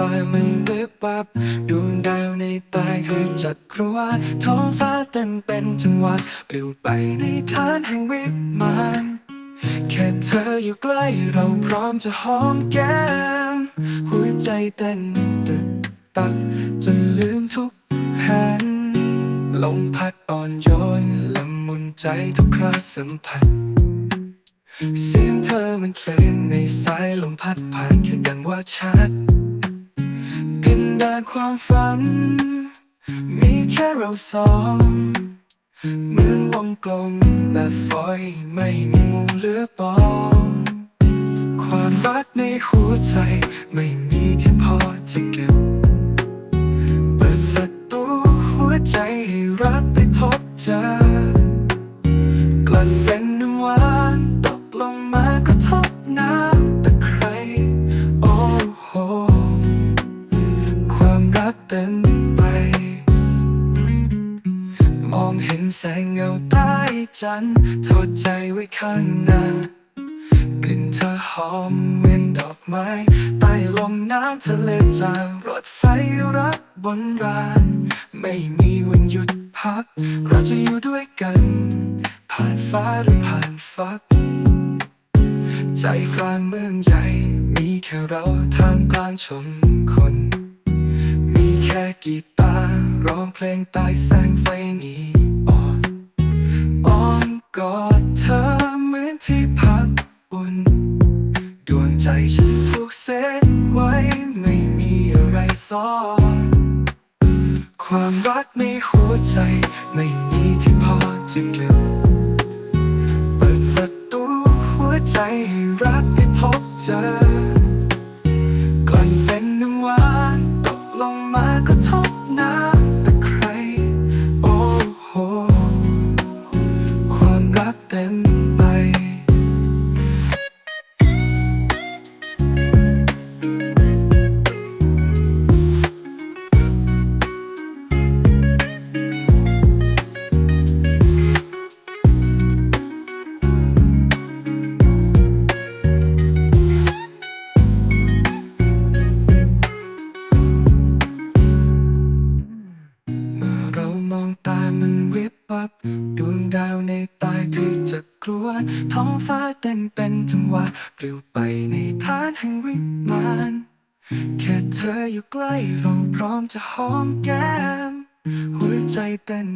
ตายมันเวิบวับดวงดาวในตาคือจักรวาลท้องฟ้าเต็มเป็นจังหวะปลิวไปในฐานแห่งวิมานแค่เธออยู่ใกล้เราพร้อมจะหอมแก้ม หัวใจเต้นตึกตักจนลืมทุกแห่งลมพัดอ่อนโยนละมุนใจทุกคราสัมผัสเสียงเธอมันเพลงในสายลมพัดผ่านแค่ดังว่าชัด ดานความฝัน มีแค่เราสองเหมือนวงกลมแบบฝอยไม่มีมุมเหลือปองความรักในหัวใจไม่มีที่พอจะเก็บ เปิดประตูหัวใจให้รักไปพบเจอกลั่นเป็น มองเห็นแสงเงาใต้จันทร์ทอดใจไว้ข้างหน้ากลิ่นเธอหอมเหมือนดอกไม้ใต้ลมน้ำทะเลจากรถไฟรักบนรางไม่มีวันหยุดพัก เราจะอยู่ด้วยกัน ผ่านฟ้าหรือผ่านฟัก ใจกลางเมืองใหญ่ มีแค่เราท่ามกลางชมคน มีแค่กีตาร์ร้องเพลงใต้แสงไฟ ใจฉันถูกเซตไว้ไม่มีอะไรซ่อนความรักในหัวใจไม่มีที่พอจะเก็บเปิดประตูหัวใจให้รักได้พบเจอกลั่นเป็นน้ำหวานตกลงมากระทบน้ วับ ดวงดาวในตาคือจักรวาลท้องฟ้าเต้นเป็นจังหวะปลิวไปในฐานแห่งวิมานแค่เธออยู่ใกล้เราพร้อมจะหอมแก้ม หัวใจเต้น